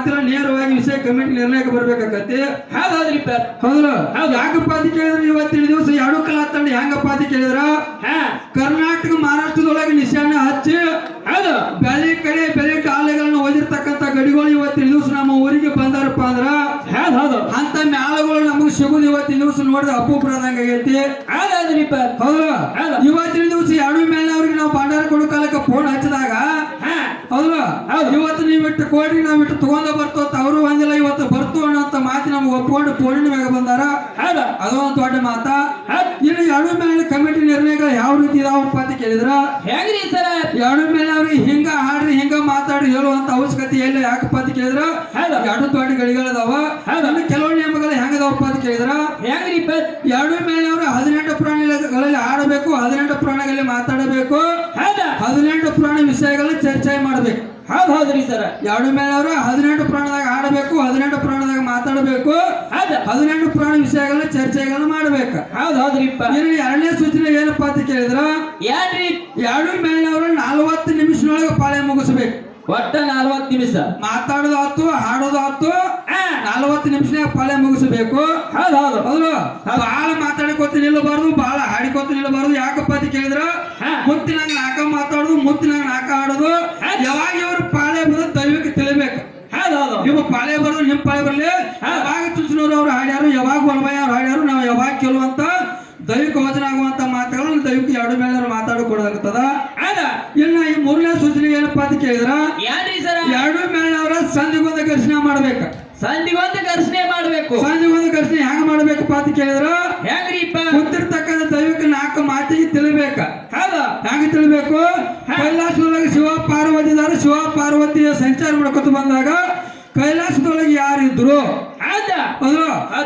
ಮಾತಿಲ್ಲ ನೇರವಾಗಿ ವಿಷಯ ಕಮಿಟಿ ನಿರ್ಣಯಕ್ಕೆ ಬರ್ಬೇಕಾಗತ್ತೆ. ಹೌದ್ರಿ ಹೌದಲ್ಲ ಯಾಕಪ್ಪ ಅಂತ ಕೇಳಿದ್ರೆ ಇವತ್ತಿನ ದಿವಸ ಎರಡು ಕಲಾ ತಂಡ ಹೆಂಗಪ್ಪ ಅಂತ ಕೇಳಿದ್ರ? ಕರ್ನಾಟಕ ಮಹಾರಾಷ್ಟ್ರದೊಳಗೆ ನಿಶಾನ ಹಚ್ಚಿ ಹೌದು. ಬೆಲೆ ಕಡೆ ಬೆಲೆ ಟಾಲೆಗಳನ್ನ ಓದಿರ್ತಕ್ಕಂಥ ಗಡಿಗಳು ಇವತ್ತಿನ ದಿವಸ ನಮ್ಮ ಊರಿಗೆ ಬಂದಾರಪ್ಪ ಅಂದ್ರ? ಹೌದ್ ಹೌದು. ಅಂತ ಮ್ಯಾಲಗಳು ನಮಗೆ ಸಿಗುದು ಇವತ್ತಿನ ದಿವಸ ನೋಡಿದ್ರೆ ಅಪ್ಪು ಆಗೈತಿ. ಹೌದ್ ಹೌದ್ರಿಪ್ಪ ಹೌದಲ್ಲ ಹೌದು. ಇವತ್ತಿನ ದಿವಸ ಎರಡು ಮೇಲೆ ಅವ್ರಿಗೆ ನಾವು ಭಂಡಾರ ಕೊಡೋ ಕಾಲಕ್ಕೆ ಫೋನ್ ಹಚ್ಚಿದಾಗ ಹೌದು. ಇವತ್ತು ನೀವು ಇಟ್ಟು ಕೋಡಿ ನಾವು ಇಟ್ಟು ತಗೊಂಡ ಬರ್ತು ಅಂತ ಅವರು ಒಂದಿಲ್ಲ ಇವತ್ತು ಬರ್ತು ಅನ್ನೋ ಮಾತಿ ನಮ್ಗೆ ಒಪ್ಕೊಂಡು ಪೂರ್ಣಿಮೆಗೆ ಬಂದಾರ. ಅದೊಂದು ದೊಡ್ಡ ಮಾತಾ? ಇಲ್ಲಿ ಇನ್ನು ಎರಡು ಮೇಲೆ ಕಮಿಟಿ ನಿರ್ಣಯಗಳು ಯಾವ ರೀತಿ ಇದಾವಪ್ಪ ಅಂತ ಕೇಳಿದ್ರ? ಹೆಂಗ್ರಿ ಸರ ಎರಡು ಮೇಲೆ ಅವ್ರಿಗೆ ಹಿಂಗ ಹಾಡ್ರಿ ಹಿಂಗ ಮಾತಾಡ್ರಿ ಹೇಳುವಂತ ಅವಶ್ಯಕತೆ ಇಲ್ಲ. ಯಾಕಪ್ಪ ಅಂತ ಕೇಳಿದ್ರ. ಎರಡು ದೊಡ್ಡ. ಇನ್ನು ಕೆಲವು ನಿಯಮಗಳು ಹೆಂಗದಾವಪ್ಪ ಅಂತ ಕೇಳಿದ್ರ? ಹೆಂಗ್ರಿಪ್ಪ ಎರಡು ಮೇಲೆ ಅವರು ಹದಿನೆಂಟು ಪ್ರಾಣಿಗಳಲ್ಲಿ ಆಡಬೇಕು ಹದಿನೆಂಟು ಪ್ರಾಣಿಗಳಲ್ಲಿ ಮಾತಾಡಬೇಕು. ಹೌದ. ಹದಿನೆಂಟು ಪ್ರಾಣಿ ವಿಷಯಗಳನ್ನ ಚರ್ಚೆ ಮಾಡಬೇಕು. ಹೌದ್ ಹೌದ್ರಿ ಸರ್. ಎರಡು ಮೇಲೆ ಅವರು ಹದಿನೆಂಟು ಪ್ರಾಣದಾಗ ಆಡಬೇಕು ಹದಿನೆಂಟು ಪ್ರಾಣದಾಗ ಮಾತಾಡಬೇಕು ಹೌದು. ಹದಿನೆಂಟು ಪ್ರಾಣ ವಿಷಯಗಳನ್ನ ಚರ್ಚೆಗಳನ್ನ ಮಾಡಬೇಕು. ಹೌದು ಹೌದ್ರಿಪ್ಪ ಇನ್ನು ಎರಡನೇ ಸೂಚನೆ ಏನಪ್ಪಾ ಅಂತ ಕೇಳಿದ್ರ? ಏನ್ರಿ ಎರಡು ಮೇಲಿನವರು ನಲವತ್ತು ನಿಮಿಷದೊಳಗೆ ಪಾಳೆ ಮುಗಿಸ್ಬೇಕು. ಒಟ್ಟ ನಲ್ವತ್ತು ನಿಮಿಷ. ಮಾತಾಡೋದು ಆತು ಹಾಡೋದು ಆತು ನಲವತ್ತು ನಿಮಿಷನಾಗ ಪಾಳೆ ಮುಗಿಸಬೇಕು. ಹೌದು ಹೌದು. ಹೌದು. ಬಹಳ ಮಾತಾಡ್ಕೋತ ನಿಲ್ಲಬಾರ್ದು ಬಹಳ ಹಾಡಿಕೋತ ನಿಲ್ಲಬಾರ್ದು. ಯಾಕಪ್ಪ ಅಂತ ಕೇಳಿದ್ರ? ಮುತ್ತಿನ ಮುತ್ತಿನಾಗ ನಾಕ ಮಾತಾಡುದು ಮುತ್ತಿನಾಗ ನಾಕ ಆಡೋದು ಯಾವಾಗ ಇವರು ಪಾಳೆ ಬರೋದು ದೈವಕ್ಕೆ ತಿಳಿಬೇಕು. ಹೌದ್ ಹೌದು. ನಿಮ್ಮ ಪಾಳೆ ಬರೋದು ನಿಮ್ಮ ಪಾಳೆ ಬರಲಿ. ಯಾವಾಗ ತುಳಸಿನವ್ರು ಅವ್ರು ಹಾಡ್ಯಾರು ಯಾವಾಗ ಒಳಮಯ್ಯ ಅವ್ರು ಹಾಡ್ಯಾರು ನಾವು ಯಾವಾಗ ಕೇಳುವಂತ ದೈವಿಕ ವಚನ ಆಗುವಂತ ಮಾತುಗಳನ್ನು ದೈವಿಕ ಎರಡು ಮೇಲೆ ಮಾತಾಡಿಕೊಡೋದಾಗ್ತದ. ಇನ್ನ ಈ ಮೂರನೇ ಸೂಚನೆ ಏನಪ್ಪಾ ಅಂತ ಕೇಳಿದ್ರ? ಎರಡು ಮೇಲೆ ಸಂಧಿಗೊಂದ ಸಂಧಿಗೊಂದು ಘರ್ಷಣೆ ಮಾಡ್ಬೇಕು. ಸಂಧಿಗೊಂದು ಘರ್ಷಣೆ ಮಾಡಬೇಕು. ಸಂಧಿಗೊಂದು ಘರ್ಷಣೆ ಹೆಂಗ್ ಮಾಡ್ಬೇಕಪ್ಪ ಅಂತ ಕೇಳಿದ್ರ? ಹೆಂಗ್ರಿಪ್ಪ? ಕುಂತಿರ್ತಕ್ಕಂಥ ದೈವಕ್ಕೆ ನಾಲ್ಕು ಮಾತಿಗೆ ತಿಳಿಬೇಕ. ಹೌದಾ. ಹೆಂಗ ತಿಳಿಬೇಕು? ಕೈಲಾಸದೊಳಗೆ ಶಿವ ಪಾರ್ವತಿ ಇದಾರೆ ಶಿವ ಪಾರ್ವತಿಯ ಸಂಚಾರ ಮಾಡ್ಕೊತ ಬಂದಾಗ ಕೈಲಾಸದೊಳಗೆ ಯಾರು ಇದ್ರು ಅದು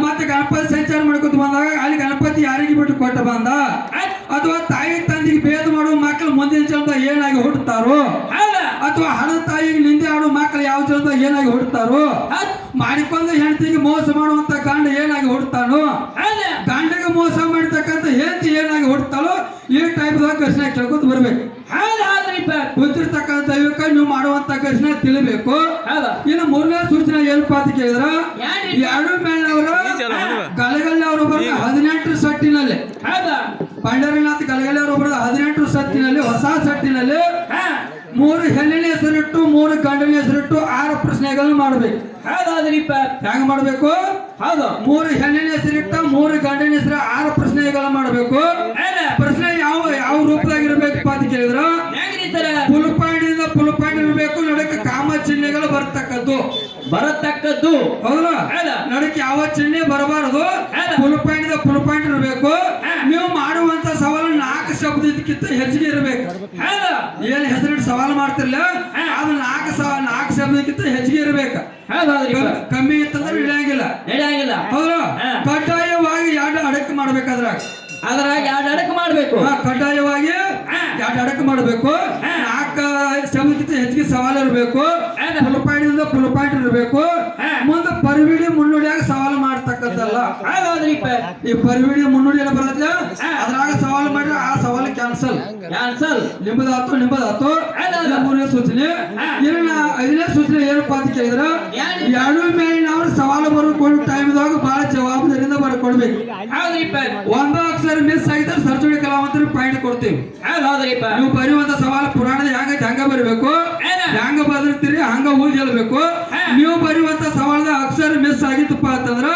ಮತ್ತೆ ಗಣಪತಿ ಸಂಚಾರ ಮಾಡ್ಕೊತ ಬಂದಾಗ ಅಲ್ಲಿ ಗಣಪತಿ ಯಾರಿಗೆ ಬಿಟ್ಟು ಕೊಟ್ಟ ಬಂದ? ಅಥವಾ ತಾಯಿ ತಂದೆಗೆ ಭೇದ ಮಾಡುವ ಮಕ್ಕಳು ಮುಂದಿನ ಜನ್ಮದಾಗ ಏನಾಗಿ ಹುಡುತಾರೋ ಅಥವಾ ಹಣ ತಾಯಿಗೆ ನಿಂದೆ ಆಡುವ ಮಕ್ಕಳು ಯಾವ ಜನ್ಮದಾಗ ಏನಾಗಿ ಹುಡುತಾರೋ ಮಾಡಿಕೊಂಡ ಹೆಂಡತಿಗೆ ಮೋಸ ಮಾಡುವಂತ ಗಂಡ ಏನಾಗಿ ಹುಡುತಾನೋ ಗಂಡಗೆ ಮೋಸ ಮಾಡಿರ್ತಕ್ಕಂಥ ಹೆಂಡತಿ ಏನಾಗಿ ಹುಡುತಾಳೋ ಈ ಟೈಪ್ ಘರ್ಷಣೆ ಕೇಳ್ಕೊತ ಬರ್ಬೇಕು. ಗೊತ್ತಿರ್ತಕ್ಕಂಥ ದೈವಕ್ಕೆ ನೀವು ಮಾಡುವಂತ ಘರ್ಷಣೆ ತಿಳಿಬೇಕು. ಇನ್ನು ಮೂರನೇ ಸೂಚನೆ ಏನಪ್ಪಾ ಅಂತ ಕೇಳಿದ್ರ? ಎರಡು ಮೇಲಿನವರ ಗಲಗಲ್ಲಿ ಅವರು ಬರೆದ ಹದಿನೆಂಟು ಸಟ್ಟಿನಲ್ಲಿ ಹೌದ ಪಂಡರಿನಾಥ್ ಗಲಗಲ್ಲಿ ಅವರು ಬರೆದ ಹದಿನೆಂಟು ಸತ್ತಿನಲ್ಲಿ ಹೊಸ ಸತ್ತಿನಲ್ಲಿ ಮೂರು ಹೆಣ್ಣಿನ ಹೆಸರಿಟ್ಟು ಮೂರು ಗಂಡನ ಹೆಸರಿಟ್ಟು ಆರು ಪ್ರಶ್ನೆಗಳನ್ನು ಮಾಡಬೇಕು. ಹೌದ್ ಹೌದ್ರಿಪ್ಪ ಹೆಂಗ್ ಮಾಡಬೇಕು? ಹೌದು. ಮೂರು ಹೆಣ್ಣಿನ ಹೆಸರಿಟ್ಟ ಮೂರು ಗಂಡನ ಹೆಸರು ಆರು ಪ್ರಶ್ನೆಗಳನ್ನು ಮಾಡಬೇಕು. ಪ್ರಶ್ನೆ ಯಾವ ಯಾವ ರೂಪದಾಗ ಇರಬೇಕಪ್ಪ ಅಂತ ಕೇಳಿದ್ರ? ಫುಲ್ ಪಾಯಿಂಟ್ ಇರಬೇಕು ನಡಕ್ಕೆ ಕಾಮ ಚಿಹ್ನೆಗಳು ಬರತಕ್ಕದ್ದು. ಬರತಕ್ಕದ್ದು. ಹೌದಾ ಹೌದ. ನಡಕ್ಕೆ ಯಾವ ಚಿಹ್ನೆ ಬರಬಾರದು? ಹೌದ. ಫುಲ್ ಪಾಯಿಂಟ್ ಇಂದ ಫುಲ್ ಪಾಯಿಂಟ್ ಇರಬೇಕು ಹಾ. ನೀವು ಮಾಡುವಂತ ಸವಾಲು ಶಬ್ದಕ್ಕಿಂತ ಹೆಚ್ಚಿಗೆ ಇರಬೇಕು. ಏನ್ ಹೆಸರಿಟ್ಟು ಸವಾಲು ಮಾಡ್ತಿರ್ಲ. ಅದು ನಾಲ್ಕು ಸವ ನಾಲ್ಕು ಶಬ್ದಕ್ಕಿಂತ ಹೆಚ್ಚಿಗೆ ಇರಬೇಕು. ಕಮ್ಮಿ ಇತ್ತಂದ್ರೆ ಇಳಿಯಂಗಿಲ್ಲ ಇಳಿಯಂಗಿಲ್ಲ ಹೌದು. ಕಡ್ಡಾಯವಾಗಿ ಎರಡು ಅಡಕೆ ಮಾಡ್ಬೇಕಾದ್ರಾಗ ಅದ್ರಾಗ? ಎರಡು ಅಡಕ್ ಮಾಡ್ಬೇಕು? ಕಡ್ಡಾಯವಾಗಿ. ಎರಡು ಅಡಕೆ ಮಾಡಬೇಕು. ನಾಲ್ಕು ಶಬ್ದಕ್ಕಿಂತ ಹೆಚ್ಚಿಗೆ ಸವಾಲು ಇರಬೇಕು. ಫುಲ್ ಪಾಯಿಂಟ್ ಫುಲ್ ಪಾಯಿಂಟ್ ಇರಬೇಕು. ಮುಂದೆ ಪರಿವಿಡಿ ಮುನ್ನುಡಿಯಾಗ ಮಾಡ್ತಕ್ಕದ್ದಲ್ಲ ಈ ಪರಿವಿಡಿ ಮುನ್ನುಡಿ ಎಲ್ಲ ಬರುತ್ತೆ. ಅದ್ರಾಗ ಸವಾಲು ಮಾಡಿದ್ರೆ ಆ ಸವಾಲು ಕ್ಯಾನ್ಸಲ್ ಕ್ಯಾನ್ಸಲ್ ನಿಮ್ಮದ ಹತ್ತು ನಿಮ್ಮದ ಹತ್ತು ಮೂರನೇ ಸೂಚನೆ. ಇನ್ನ ಐದನೇ ಸೂಚನೆ ಏನಪ್ಪಾ ಅಂತ ಕೇಳಿದ್ರ ಏನು? ಮೇಲಿನ ಅವ್ರು ಸವಾಲು ಬರ್ಕೊಂಡು ಟೈಮ್ದಾಗ ಬಹಳ ಜವಾಬ್ದಾರಿಯಿಂದ ಬರ್ಕೊಡ್ಬೇಕು ಒಂದು ಅಕ್ಷರ ಮಿಸ್ ಆಗಿದ್ರೆ ಸರ್ಜುಡಿ ಕಲಾವಂತರಿಗೆ ಪಾಯಿಂಟ್ ಕೊಡ್ತೀವಿ. ನೀವು ಬರೆಯುವಂತ ಸವಾಲು ಪುರಾಣದ ಹೆಂಗ ಹಂಗ ಬರಬೇಕು? ಏನ? ಹೆಂಗ ಬದಿರ್ತೀರಿ ಹಂಗ ಊದಿ ಹೇಳ್ಬೇಕು. ನೀವು ಬರೆಯುವಂತ ಆಗಿತ್ತಪ್ಪ ಅಂತಂದ್ರ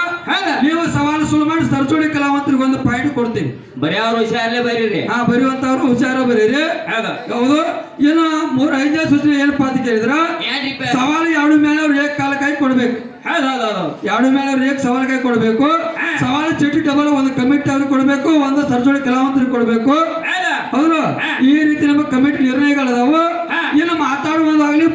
ನೀವು ಸವಾಲು ಸುಳ್ಳು ಮಾಡಿ ಸರ್ಜೋಡಿ ಕಲಾವಂತರಿಗೆ ಒಂದು ಪಾಯಿಂಟ್ ಕೊಡ್ತೀನಿ. ಬರೀ ಅವ್ರ ಹುಷಾರಲ್ಲೇ ಬರೀರಿ. ಹಾ ಬರೆಯುವಂತವ್ರು ಹುಷಾರ ಬರೀರಿ. ಹೌದು. ಏನು ಮೂರ್ ಐದನೇ ಸೂಚನೆ ಏನಪ್ಪಾ ಅಂತ ಕೇಳಿದ್ರ ಸವಾಲು ಎರಡು ಮೇಲೆ ಅವ್ರು ಏಕ್ ಕಾಲ ಕೈ ಕೊಡ್ಬೇಕು. ಎರಡು ಮೇಲೆ ಅವ್ರು ಏಕ್ ಸವಾಲು ಕೈ ಕೊಡ್ಬೇಕು. ಸವಾಲು ಚಿಟ್ಟಿ ಡಬಲ್ ಒಂದು ಕಮಿಟಿ ಅವ್ರಿಗೆ ಕೊಡ್ಬೇಕು ಒಂದು ಸರ್ಜೋಡಿ ಕಲಾವಂತರಿಗೆ ಕೊಡ್ಬೇಕು. ಹೌದ. ಈ ರೀತಿ ನಮ್ಮ ಕಮಿಟಿ ನಿರ್ಣಯಗಳದಾವು. ಏನು ಮಾತಾಡುವುದಾಗ್ಲಿ